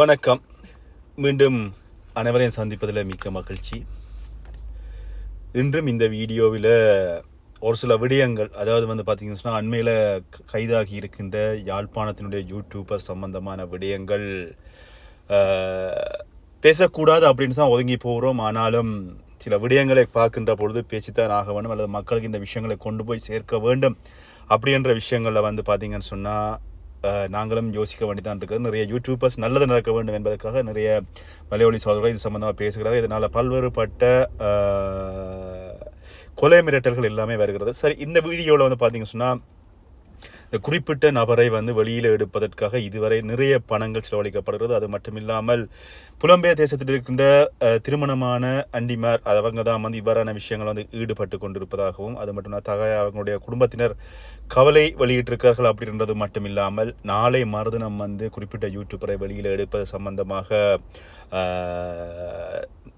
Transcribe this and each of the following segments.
வணக்கம். மீண்டும் அனைவரையும் சந்திப்பதில் மிக்க மகிழ்ச்சி. இன்றும் இந்த வீடியோவில் ஒரு சில விடயங்கள் அதாவது வந்து பார்த்திங்கன்னு சொன்னால் அண்மையில் கைதாகி இருக்கின்ற யாழ்ப்பாணத்தினுடைய யூடியூபர் சம்பந்தமான விடயங்கள் பேசக்கூடாது அப்படின்னு தான் ஒதுங்கி போகிறோம் ஆனாலும் சில விடயங்களை பார்க்கின்ற பொழுது பேசித்தான் ஆக வேண்டும் அல்லது மக்களுக்கு இந்த விஷயங்களை கொண்டு போய் சேர்க்க வேண்டும். அப்படின்ற விஷயங்களில் வந்து பார்த்திங்கன்னு சொன்னால் நாங்களும் யோசிக்க வேண்டியதான் இருக்குது. நிறைய யூடியூபர்ஸ் நல்லது நடக்க வேண்டும் என்பதற்காக நிறைய மலையொலி சோதர்கள் இது சம்மந்தமாக பேசுகிறார்கள். இதனால் பல்வேறுபட்ட கொலை மிரட்டல்கள் எல்லாமே வருகிறது. சரி இந்த வீடியோவில் வந்து பார்த்தீங்கன்னு சொன்னால் இந்த குறிப்பிட்ட நபரை வந்து வெளியில் எடுப்பதற்காக இதுவரை நிறைய பணங்கள் செலவழிக்கப்படுகிறது. அது மட்டும் இல்லாமல் புலம்பெயர் தேசத்தில் இருக்கின்ற திருமணமான அண்டிமார் அவங்க தான் வந்து இவ்வாறான விஷயங்கள் வந்து ஈடுபட்டு கொண்டிருப்பதாகவும் அது மட்டும் தக அவங்களுடைய குடும்பத்தினர் கவலை வெளியிட்டிருக்கிறார்கள் அப்படின்றது மட்டும் இல்லாமல் நாளை மறுதினம் வந்து குறிப்பிட்ட யூடியூபரை வெளியில் எடுப்பது சம்பந்தமாக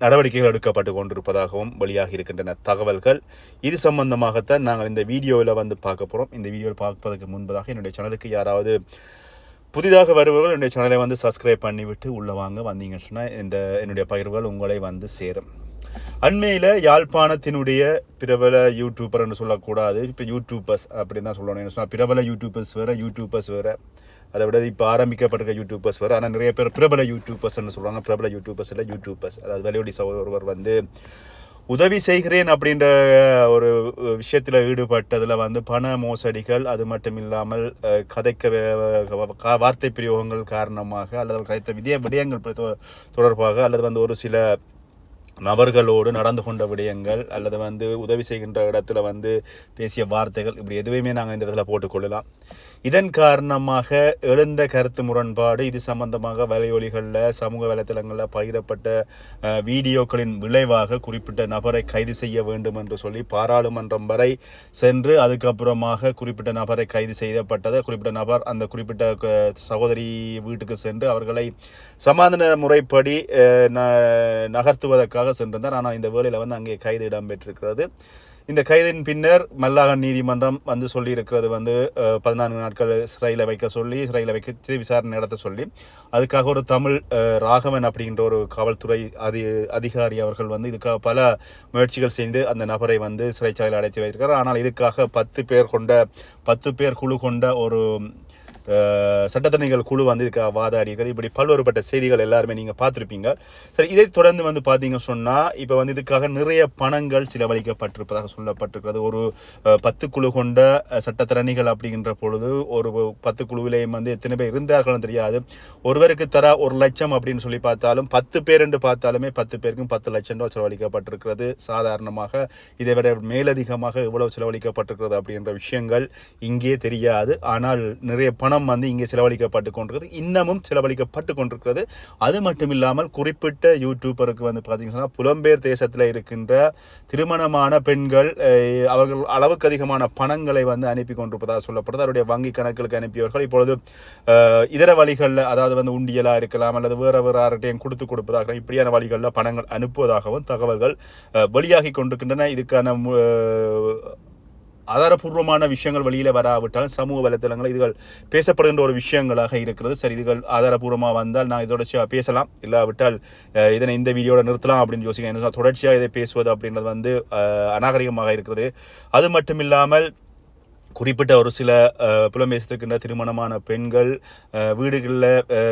நடவடிக்கைகள் எடுக்கப்பட்டு கொண்டிருப்பதாகவும் வெளியாகி இருக்கின்றன தகவல்கள். இது சம்பந்தமாகத்தான் நாங்கள் இந்த வீடியோவில் வந்து பார்க்க போகிறோம் இந்த வீடியோவில் பார்ப்பதற்கு முன்பதாக என்னுடைய சேனலுக்கு யாராவது புதிதாக வருபவர்கள் என்னுடைய சேனலை வந்து சப்ஸ்கிரைப் பண்ணிவிட்டு உள்ளே வாங்க. வந்தீங்கன்னு சொன்னால் இந்த என்னுடைய பகிர்வுகள் உங்களை வந்து சேரும். அண்மையில் யாழ்ப்பாணத்தினுடைய பிரபல யூடியூபர்னு சொல்லக்கூடாது. இப்போ யூடியூபர்ஸ் அப்படின்னு தான் சொல்லணும். என்ன சொன்னால் பிரபல யூடியூபர்ஸ் வேறு யூடியூபர்ஸ் வேறு. அதை விட இப்போ ஆரம்பிக்கப்பட்டிருக்க யூடியூபர்ஸ் வேறு. ஆனால் நிறைய பேர் பிரபல யூடியூபர்ஸ்னு சொல்கிறாங்க பிரபல யூடியூபர்ஸ் இல்லை யூடியூபர்ஸ் அதாவது வெளியொடி ஒருவர் வந்து உதவி செய்கிறேன் அப்படின்ற ஒரு விஷயத்தில் ஈடுபட்டதில் வந்து பண மோசடிகள் அது மட்டும் இல்லாமல் கதைக்க வார்த்தை பிரயோகங்கள் காரணமாக அல்லது கதைத்த விதிய விடயங்கள் தொடர்பாக அல்லது வந்து ஒரு சில நபர்களோடு நடந்து கொண்ட விடயங்கள் அல்லது வந்து உதவி செய்கின்ற இடத்துல வந்து பேசிய வார்த்தைகள் இப்படி எதுவுமே நாங்கள் இந்த இடத்துல போட்டுக்கொள்ளலாம் இதன் காரணமாக எழுந்த கருத்து முரண்பாடு இது சம்பந்தமாக வலையொலிகளில் சமூக வலைத்தளங்களில் பகிரப்பட்ட வீடியோக்களின் விளைவாக குறிப்பிட்ட நபரை கைது செய்ய வேண்டும் என்று சொல்லி பாராளுமன்றம் வரை சென்று அதுக்கப்புறமாக குறிப்பிட்ட நபரை கைது செய்யப்பட்டது. குறிப்பிட்ட நபர் அந்த குறிப்பிட்ட சகோதரி வீட்டுக்கு சென்று அவர்களை சமாதான முறைப்படி நகர்த்துவதற்காக ந- சென்றிருந்தார். ஆனால் இந்த வேலையில் வந்து அங்கே கைது இடம்பெற்றிருக்கிறது. இந்த கைதின் பின்னர் மல்லாகன் நீதிமன்றம் வந்து சொல்லியிருக்கிறது வந்து பதினான்கு நாட்கள் சிறையில் வைக்க சொல்லி சிறையில் வைக்க விசாரணை நடத்த சொல்லி அதுக்காக ஒரு தமிழ் ராகவன் அப்படின்ற ஒரு காவல்துறை அதி அதிகாரி அவர்கள் வந்து இதுக்காக பல முயற்சிகள் செய்து அந்த நபரை வந்து சிறைச்சாலையில் அடைத்து வைத்திருக்கிறார். ஆனால் இதுக்காக பத்து பேர் கொண்ட பத்து பேர் குழு கொண்ட ஒரு சட்டத்தரணிகள் குழு வந்து இதுக்காக வாதாடி இருக்குது இப்படி பல்வேறுபட்ட செய்திகள் எல்லாருமே நீங்கள் பார்த்துருப்பீங்க. சரி இதை தொடர்ந்து வந்து பார்த்தீங்க சொன்னால் இப்போ வந்து இதுக்காக நிறைய பணங்கள் செலவழிக்கப்பட்டிருப்பதாக சொல்லப்பட்டிருக்கிறது. ஒரு பத்து குழு கொண்ட அஹ், சட்டத்தரணிகள் அப்படிங்கிற பொழுது ஒரு பத்து குழுவிலேயும் வந்து எத்தனை பேர் இருந்தார்களும் தெரியாது. ஒருவருக்கு தர ஒரு லட்சம் அப்படின்னு சொல்லி பார்த்தாலும் பத்து பேர் என்று பார்த்தாலுமே பத்து பேருக்கும் பத்து லட்சம் ரூபா செலவழிக்கப்பட்டிருக்கிறது. சாதாரணமாக இதை விட மேலதிகமாக எவ்வளவு செலவழிக்கப்பட்டிருக்கிறது அப்படின்ற விஷயங்கள் இங்கே தெரியாது. ஆனால் நிறைய பணம் வந்து இங்கே செலவழிக்கப்பட்டு கொண்டிருக்கிறது இன்னமும் செலவழிக்கப்பட்டு கொண்டிருக்கிறது அது மட்டும் இல்லாமல் குறிப்பிட்ட யூடியூபருக்கு வந்து பார்த்தீங்கன்னா புலம்பெயர் தேசத்தில் இருக்கின்ற திருமணமான பெண்கள் அவர்கள் அளவுக்கு அதிகமான பணங்களை வந்து அனுப்பி கொண்டிருப்பதாக சொல்லப்படுது. அவருடைய வங்கி கணக்குகளுக்கு அனுப்பியவர்கள் இப்பொழுது இதர வழிகளில் அதாவது வந்து உண்டியலாக இருக்கலாம் அல்லது வேறு வேறு யார்கிட்டையும் கொடுத்து கொடுப்பதாக இப்படியான வழிகளில் பணங்கள் அனுப்புவதாகவும் தகவல்கள் வெளியாகி கொண்டிருக்கின்றன. இதுக்கான மு- ஆதாரபூர்வமான விஷயங்கள் வெளியில் வராவிட்டாலும் சமூக வலைத்தளங்கள் இதுகள் பேசப்படுகின்ற ஒரு விஷயங்களாக இருக்கிறது. சரி இதுகள் ஆதாரபூர்வமாக வந்தால் நான் இதோட பேசலாம். இல்லாவிட்டால் இதனை இந்த வீடியோட நிறுத்தலாம் அப்படின்னு யோசிக்கிறேன். என்ன தொடர்ச்சியாக இதை பேசுவது அப்படின்றது வந்து அநாகரிகமாக இருக்கிறது. அது மட்டும் இல்லாமல் குறிப்பிட்ட ஒரு சில அஹ், புலம்பெயர்த்திருக்கின்ற திருமணமான பெண்கள் வீடுகளில்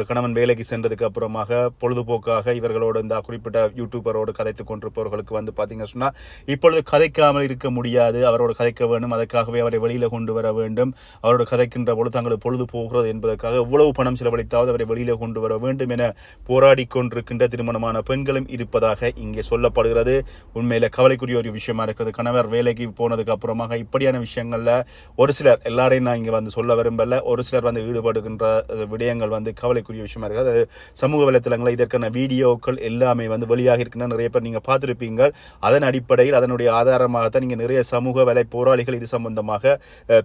கணவன் வேலைக்கு சென்றதுக்கு அப்புறமாக பொழுதுபோக்காக இவர்களோடு இந்த குறிப்பிட்ட யூடியூபரோடு கதைத்து கொண்டிருப்பவர்களுக்கு வந்து பார்த்தீங்க சொன்னால் இப்பொழுது கதைக்காமல் இருக்க முடியாது. அவரோடு கதைக்க வேண்டும். அதற்காகவே அவரை வெளியில் கொண்டு வர வேண்டும். அவரோடு கதைக்கின்ற பொழுது தங்களுக்கு பொழுது போகிறது என்பதற்காக எவ்வளவு பணம் செலவழித்தாவது அவரை வெளியில் கொண்டு வர வேண்டும் என போராடி கொண்டிருக்கின்ற திருமணமான பெண்களும் இருப்பதாக இங்கே சொல்லப்படுகிறது. உண்மையில் கவலைக்குரிய ஒரு விஷயமா இருக்கிறது. கணவர் வேலைக்கு போனதுக்கு அப்புறமாக இப்படியான விஷயங்களில் ஒரு சிலர் எல்லாரையும் நான் இங்கே வந்து சொல்ல விரும்பல ஒரு சிலர் வந்து ஈடுபடுகின்ற விடயங்கள் வந்து கவலைக்குரிய விஷயமா இருக்குது. அது சமூக வலைத்தளங்களில் இதற்கான வீடியோக்கள் எல்லாமே வந்து வெளியாக இருக்கின்றன. நிறைய பேர் நீங்கள் பார்த்துருப்பீங்க அதன் அடிப்படையில் அதனுடைய ஆதாரமாகத்தான் நீங்கள் நிறைய சமூக வலை போராளிகள் இது சம்பந்தமாக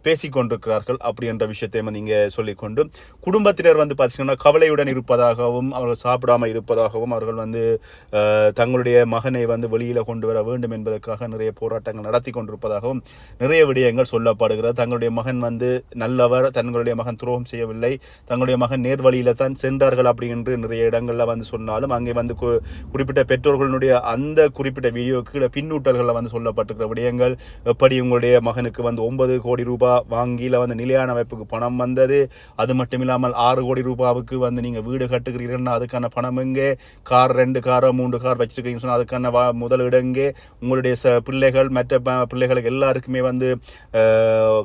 பேசிக்கொண்டிருக்கிறார்கள் அப்படி என்ற விஷயத்தையும் வந்து இங்கே சொல்லிக்கொண்டு குடும்பத்தினர் வந்து பார்த்தீங்கன்னா கவலையுடன் இருப்பதாகவும் அவர்கள் சாப்பிடாமல் இருப்பதாகவும் அவர்கள் வந்து தங்களுடைய மகனை வந்து வெளியில் கொண்டு வர வேண்டும் என்பதற்காக நிறைய போராட்டங்கள் நடத்தி கொண்டிருப்பதாகவும் நிறைய விடயங்கள் சொல்லப்படுகிறது. தங்களுடைய மகன் வந்து நல்லவர் தங்களுடைய மகன் துரோகம் செய்யவில்லை தங்களுடைய மகன் நேர்வழியில தான் சென்றார்கள் அப்படி என்று நிறைய இடங்களில் வந்து சொன்னாலும் அங்கே வந்து கு- குறிப்பிட்ட பெற்றோர்களுடைய அந்த குறிப்பிட்ட வீடியோ கீழே பின்னூட்டல்களில் வந்து சொல்லப்பட்டிருக்கிற விடயங்கள் எப்படி உங்களுடைய மகனுக்கு வந்து ஒன்பது கோடி ரூபாய் வாங்கியில் வந்து நிலையான அமைப்புக்கு பணம் வந்தது அது மட்டும் இல்லாமல் ஆறு கோடி ரூபாவுக்கு வந்து நீங்கள் வீடு கட்டுக்கிறீங்கன்னா அதுக்கான பணம் எங்கே? கார் ரெண்டு காரோ மூன்று கார் வச்சிருக்கீங்கன்னு சொன்னால் அதுக்கான வா முதலிடங்கே உங்களுடைய ச பிள்ளைகள் மற்ற பிள்ளைகளுக்கு எல்லாருக்குமே வந்து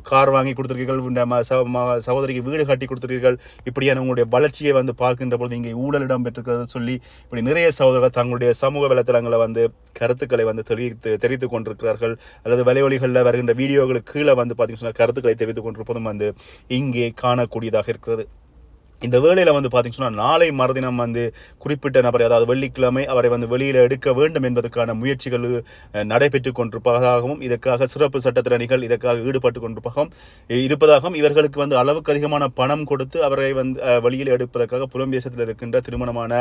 கார் வாங்கி கொடுத்துருக்கீர்கள் இந்த ம- ச- சகோதரிக்கு வீடு கட்டி கொடுத்துருக்கீர்கள். இப்படியான உங்களுடைய வளர்ச்சியை வந்து பார்க்கின்ற பொழுது இங்கே ஊழலிடம் இடம்பெற்றிருக்கிறது சொல்லி இப்படி நிறைய சகோதரர்கள் தங்களுடைய சமூக வலைத்தளங்களை வந்து கருத்துக்களை வந்து தெரிவித்து தெரிவித்துக் கொண்டிருக்கிறார்கள். அல்லது வலைவழிகளில் வருகின்ற வீடியோகளுக்கு கீழே வந்து பார்த்தீங்கன்னா கருத்துக்களை தெரிவித்துக் கொண்டிருப்பதும் வந்து இங்கே காணக்கூடியதாக இருக்கிறது. இந்த வேலையில் வந்து பார்த்தீங்கன்னா நாளை மறுதினம் வந்து குறிப்பிட்ட நபரை அதாவது வெள்ளிக்கிழமை அவரை வந்து வெளியில் எடுக்க வேண்டும் என்பதற்கான முயற்சிகள் நடைபெற்று நடைபெற்றுக் கொண்டிருப்பதாகவும் இதற்காக சிறப்பு சட்டத்திறனிகள் இதற்காக ஈடுபட்டு கொண்டிருப்பதாகவும் இருப்பதாகவும் இவர்களுக்கு வந்து அளவுக்கு அதிகமான பணம் கொடுத்து அவரை வந்து வெளியில் எடுப்பதற்காக புலம்பேசத்தில் இருக்கின்ற திருமணமான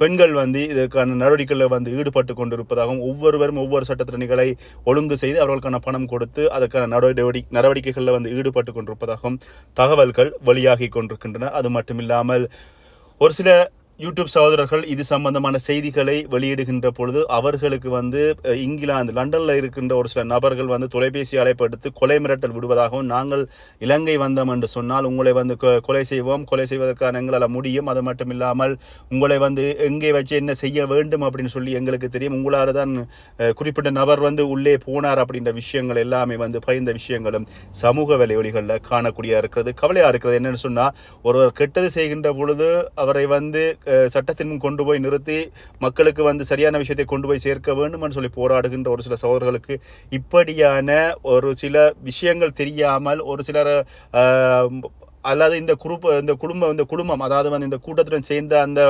பெண்கள் வந்து இதற்கான நடவடிக்கைகளில் வந்து ஈடுபட்டு கொண்டிருப்பதாகவும் ஒவ்வொருவரும் ஒவ்வொரு சட்டத்திறனிகளை ஒழுங்கு செய்து அவர்களுக்கான பணம் கொடுத்து அதற்கான நடவடிக்கை நடவடிக்கைகளில் வந்து ஈடுபட்டு கொண்டிருப்பதாகவும் தகவல்கள் வெளியாகி கொண்டிருக்கின்றன. அது மட்டுமில்லாமல் ஒரு சில யூடியூப் சகோதரர்கள் இது சம்பந்தமான செய்திகளை வெளியிடுகின்ற பொழுது அவர்களுக்கு வந்து இங்கிலாந்து லண்டனில் இருக்கின்ற ஒரு சில நபர்கள் வந்து தொலைபேசி அழைப்பு எடுத்து கொலை மிரட்டல் விடுவதாகவும் நாங்கள் இலங்கை வந்தோம் என்று சொன்னால் உங்களை வந்து கொ- கொலை செய்வோம். கொலை செய்வதற்கான எங்களால் முடியும். அது மட்டும் இல்லாமல் உங்களை வந்து எங்கே வச்சு என்ன செய்ய வேண்டும் அப்படின்னு சொல்லி எங்களுக்கு தெரியும். உங்களால் தான் குறிப்பிட்ட நபர் வந்து உள்ளே போனார் அப்படின்ற விஷயங்கள் எல்லாமே வந்து பயந்த விஷயங்களும் சமூக வலைவலிகளில் காணக்கூடிய இருக்கிறது. கவலையாக இருக்கிறது என்னென்னு சொன்னால் ஒருவர் கெட்டது செய்கின்ற பொழுது அவரை வந்து சட்டத்தின் முன் கொண்டு போய் நிறுத்தி மக்களுக்கு வந்து சரியான விஷயத்தை கொண்டு போய் சேர்க்க வேண்டும்னு சொல்லி போராடுகின்ற ஒரு சில சகோதரர்களுக்கு இப்படியான ஒரு சில விஷயங்கள் தெரியாமல் ஒரு சிலர் அல்லாது இந்த குரூப் இந்த குடும்பம் இந்த குடும்பம் அதாவது வந்து இந்த கூட்டத்துடன் சேர்ந்த அந்த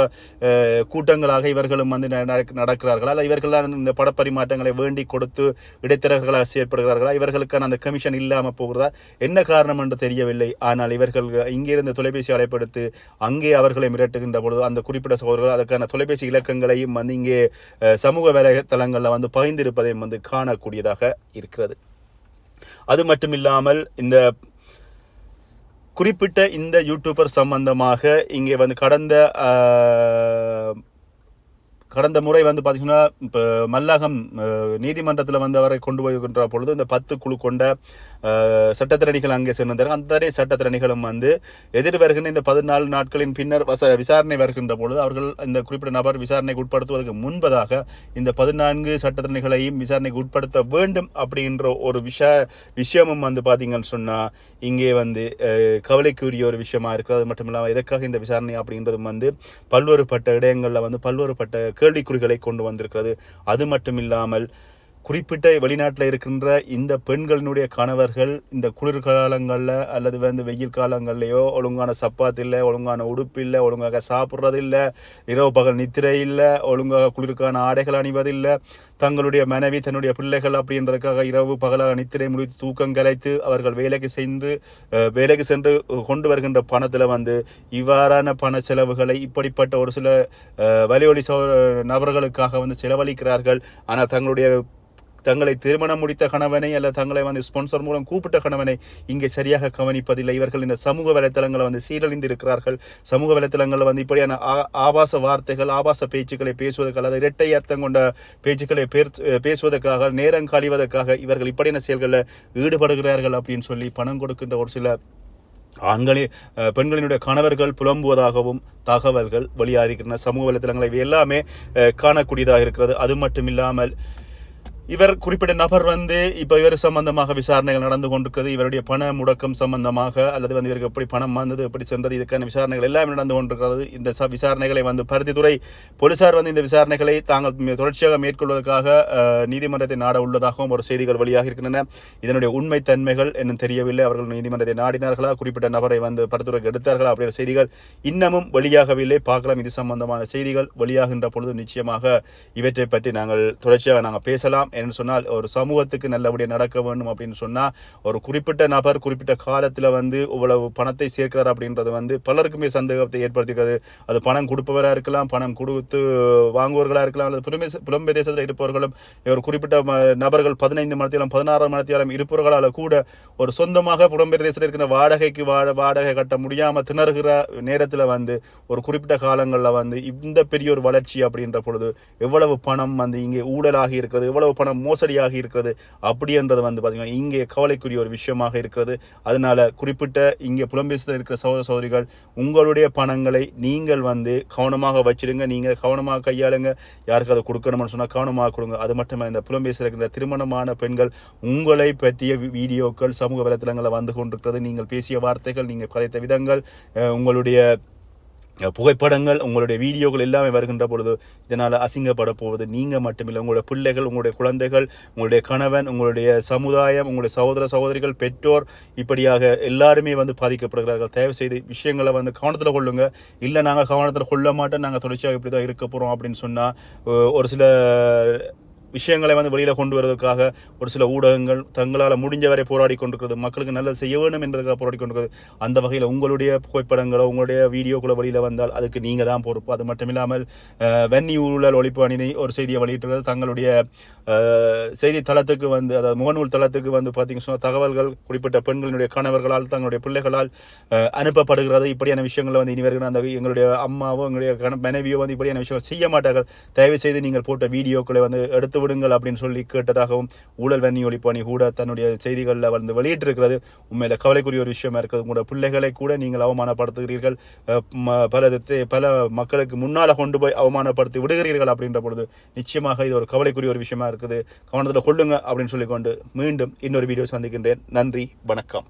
கூட்டங்களாக இவர்களும் வந்து ந- நடக்கிறார்களா? அல்ல இவர்கள்லாம் இந்த படப்பரிமாற்றங்களை வேண்டி கொடுத்து இடைத்தரகர்களாக செயற்படுகிறார்களா? இவர்களுக்கான அந்த கமிஷன் இல்லாமல் போகிறதா? என்ன காரணம் என்று தெரியவில்லை. ஆனால் இவர்கள் இங்கிருந்து தொலைபேசி அழைப்படுத்து அங்கே அவர்களை மிரட்டுகின்ற பொழுது அந்த குறிப்பிட்ட சகோதரர்கள் அதற்கான தொலைபேசி இலக்கங்களையும் வந்து இங்கே சமூக வலைத்தளங்களில் வந்து பகிர்ந்திருப்பதையும் வந்து காணக்கூடியதாக இருக்கிறது. அது மட்டும் இல்லாமல் இந்த குறிப்பிட்ட இந்த யூடியூபர் சம்பந்தமாக இங்கே வந்து கடந்த கடந்த முறை வந்து பார்த்தீங்கன்னா இப்போ மல்லாகம் நீதிமன்றத்தில் வந்து அவரை கொண்டு போகின்ற பொழுது இந்த பத்து குழு கொண்ட சட்டத்திரணிகள் அங்கே சென்றிருந்தார்கள். அந்த சட்டத்திரணிகளும் வந்து எதிர் வருகின்ற இந்த பதினாலு நாட்களின் பின்னர் வச விசாரணை வருகின்ற பொழுது அவர்கள் இந்த குறிப்பிட்ட நபர் விசாரணைக்கு உட்படுத்துவதற்கு முன்பதாக இந்த பதினான்கு சட்டத்திரணிகளையும் விசாரணைக்கு உட்படுத்த வேண்டும் அப்படின்ற ஒரு விஷ விஷயமும் வந்து பார்த்தீங்கன்னு சொன்னால் இங்கே வந்து கவலைக்குரிய ஒரு விஷயமா இருக்குது. அது மட்டும் இல்லாமல் எதற்காக இந்த விசாரணை அப்படின்றதும் வந்து பல்வேறுபட்ட இடங்களில் வந்து பல்வேறுபட்ட கேள்விக்குறிகளை கொண்டு வந்திருக்கிறது. அது மட்டும் இல்லாமல் குறிப்பிட்ட வெளிநாட்டில் இருக்கின்ற இந்த பெண்களினுடைய கணவர்கள் இந்த குளிர்காலங்களில் அல்லது வந்து வெயில் காலங்கள்லையோ ஒழுங்கான சப்பாத்து இல்லை ஒழுங்கான உடுப்பு இல்லை ஒழுங்காக சாப்பிட்றது இல்லை இரவு பகல் நித்திரை இல்லை ஒழுங்காக குளிருக்கான ஆடைகள் அணிவதில்லை தங்களுடைய மனைவி தன்னுடைய பிள்ளைகள் அப்படின்றதுக்காக இரவு பகலாக நித்திரை முடித்து தூக்கம் கலைத்து அவர்கள் வேலைக்கு செய்து வேலைக்கு சென்று கொண்டு வருகின்ற பணத்தில் வந்து இவ்வாறான பண செலவுகளை இப்படிப்பட்ட ஒரு சில வலியொலி சோ நபர்களுக்காக வந்து செலவழிக்கிறார்கள். ஆனால் தங்களுடைய தங்களை திருமணம் முடித்த கணவனை அல்ல தங்களை வந்து ஸ்பான்சர் மூலம் கூப்பிட்ட கணவனை இங்கே சரியாக கவனிப்பதில்லை. இவர்கள் இந்த சமூக வலைத்தளங்களை வந்து சீரழிந்து இருக்கிறார்கள் சமூக வலைத்தளங்களில் வந்து இப்படியான ஆ- ஆபாச வார்த்தைகள் ஆபாச பேச்சுக்களை பேசுவதற்கு அல்லது இரட்டை அர்த்தம் கொண்ட பேச்சுக்களை பேசுவதற்காக நேரம் கழிவதற்காக இவர்கள் இப்படியான செயல்களில் ஈடுபடுகிறார்கள் அப்படின்னு சொல்லி பணம் கொடுக்கின்ற ஒரு சில ஆண்களே பெண்களினுடைய கணவர்கள் புலம்புவதாகவும் தகவல்கள் வெளியாகின்றன சமூக வலைத்தளங்களை இவை எல்லாமே காணக்கூடியதாக இருக்கிறது. அது மட்டும் இல்லாமல் இவர் குறிப்பிட்ட நபர் வந்து இப்போ இவர் சம்பந்தமாக விசாரணைகள் நடந்து கொண்டிருக்கிறது இவருடைய பண முடக்கம் சம்பந்தமாக அல்லது வந்து இவருக்கு எப்படி பணம் வந்தது எப்படி சென்றது இதுக்கான விசாரணைகள் எல்லாமே நடந்து கொண்டிருக்கிறது. இந்த ச- விசாரணைகளை வந்து பருத்தித்துறை போலீசார் வந்து இந்த விசாரணைகளை தாங்கள் தொடர்ச்சியாக மேற்கொள்வதற்காக நீதிமன்றத்தை நாட உள்ளதாகவும் ஒரு செய்திகள் வழியாக இருக்கின்றன. இதனுடைய உண்மைத்தன்மைகள் இன்னும் தெரியவில்லை. அவர்கள் நீதிமன்றத்தை நாடினார்களா குறிப்பிட்ட நபரை வந்து பரிந்துரைக்கு எடுத்தார்களா அப்படின்ற செய்திகள் இன்னமும் வெளியாகவில்லை. பார்க்கலாம். இது சம்பந்தமான செய்திகள் வெளியாகின்ற பொழுது நிச்சயமாக இவற்றை பற்றி நாங்கள் தொடர்ச்சியாக நாங்கள் பேசலாம். என்னன்னு சொன்னால் ஒரு சமூகத்துக்கு நல்லபடியாக நடக்க வேண்டும் அப்படின்னு சொன்னால் ஒரு குறிப்பிட்ட நபர் குறிப்பிட்ட காலத்தில் வந்து இவ்வளவு பணத்தை சேர்க்கிறார் அப்படின்றது வந்து பலருக்குமே சந்தேகத்தை ஏற்படுத்திக்கிறது அது பணம் கொடுப்பவராக இருக்கலாம் பணம் கொடுத்து வாங்குவவர்களாக இருக்கலாம் அல்லது புலமே புலம்பெயர் தேசத்தில் இருப்பவர்களும் ஒரு குறிப்பிட்ட நபர்கள் பதினைந்து மணத்தியாலும் பதினாறு மணத்தியாலும் இருப்பவர்களால் கூட ஒரு சொந்தமாக புலம்பெயர் தேசத்தில் இருக்கிற வாடகைக்கு வாட வாடகை கட்ட முடியாமல் திணறுகிற நேரத்தில் வந்து ஒரு குறிப்பிட்ட காலங்களில் வந்து இந்த பெரிய ஒரு வளர்ச்சி அப்படின்ற பொழுது எவ்வளவு பணம் வந்து இங்கே ஊழலாகி இருக்கிறது எவ்வளவு பணம் மோசடியாக இருக்கிறது. அப்படின்றது வந்து பார்த்தீங்கன்னா இங்கே கவலைக்குரிய ஒரு விஷயமாக இருக்கிறது. அதனால் குறிப்பிட்ட இங்கே புலம்பெயர்த்தில் இருக்கிற சகோதர சகோதரிகள் உங்களுடைய பணங்களை நீங்கள் வந்து கவனமாக வச்சிருங்க. நீங்கள் கவனமாக கையாளுங்க. யாருக்கு அதை கொடுக்கணும்னு சொன்னால் கவனமாக கொடுங்க. அது மட்டுமே இந்த புலம்பேசில் இருக்கிற திருமணமான பெண்கள் உங்களை பற்றிய வீடியோக்கள் சமூக வலைத்தளங்களில் வந்து கொண்டிருக்கிறது. நீங்கள் பேசிய வார்த்தைகள் நீங்கள் கதைத்த விதங்கள் உங்களுடைய புகைப்படங்கள் உங்களுடைய வீடியோக்கள் எல்லாமே வருகின்ற பொழுது இதனால் அசிங்கப்பட போவது நீங்கள் மட்டுமில்லை உங்களுடைய பிள்ளைகள் உங்களுடைய குழந்தைகள் உங்களுடைய கணவன் உங்களுடைய சமுதாயம் உங்களுடைய சகோதர சகோதரிகள் பெற்றோர் இப்படியாக எல்லாருமே வந்து பாதிக்கப்படுகிறார்கள். தயவு செய்து விஷயங்களை வந்து கவனத்தில் கொள்ளுங்க. இல்லை நாங்கள் கவனத்தில் கொள்ள மாட்டோம் நாங்கள் தொடர்ச்சியாக இப்படி தான் இருக்க போகிறோம் அப்படின்னு சொன்னால் ஒரு சில விஷயங்களை வந்து வெளியில் கொண்டு வருவதற்காக ஒரு சில ஊடகங்கள் தங்களால் முடிஞ்ச வரை போராடி கொண்டிருக்கிறது. மக்களுக்கு நல்லது செய்ய வேண்டும் என்பதற்காக போராடி கொண்டிருக்கிறது. அந்த வகையில் உங்களுடைய புகைப்படங்களோ உங்களுடைய வீடியோக்களோ வெளியில் வந்தால் அதுக்கு நீங்கள் தான் பொறுப்பு. அது மட்டும் இல்லாமல் வெண்ணி ஊழல் ஒழிப்பு அணினை ஒரு செய்தியை வெளியிட்டிருக்கிறது தங்களுடைய செய்தி தளத்துக்கு வந்து அதாவது முகநூல் தளத்துக்கு வந்து பார்த்தீங்கன்னா சொன்னா தகவல்கள் குறிப்பிட்ட பெண்களினுடைய கணவர்களால் தங்களுடைய பிள்ளைகளால் அனுப்பப்படுகிறது. இப்படியான விஷயங்களை வந்து இனி வருகிற அந்த எங்களுடைய அம்மாவோ எங்களுடைய மனைவியோ வந்து இப்படியான விஷயங்கள் செய்ய மாட்டார்கள். தயவு செய்து நீங்கள் போட்ட வீடியோக்களை வந்து எடுத்து விடுங்கள் அப்படின்னு சொல்லி கேட்டதாகவும் ஊழல் வன்னி ஒழிப்பணி கூட தன்னுடைய செய்திகளில் வந்து வெளியிட்டிருக்கிறது. உண்மையில் கவலைக்குரிய ஒரு விஷயமா இருக்கிறது உங்களோட பிள்ளைகளை கூட நீங்கள் அவமானப்படுத்துகிறீர்கள். பல பல மக்களுக்கு முன்னால் கொண்டு போய் அவமானப்படுத்தி விடுகிறீர்கள் அப்படின்ற பொழுது நிச்சயமாக இது ஒரு கவலைக்குரிய ஒரு விஷயமா இருக்குது. கவனத்தில் கொள்ளுங்க அப்படின்னு சொல்லிக்கொண்டு மீண்டும் இன்னொரு வீடியோ சந்திக்கின்றேன். நன்றி வணக்கம்.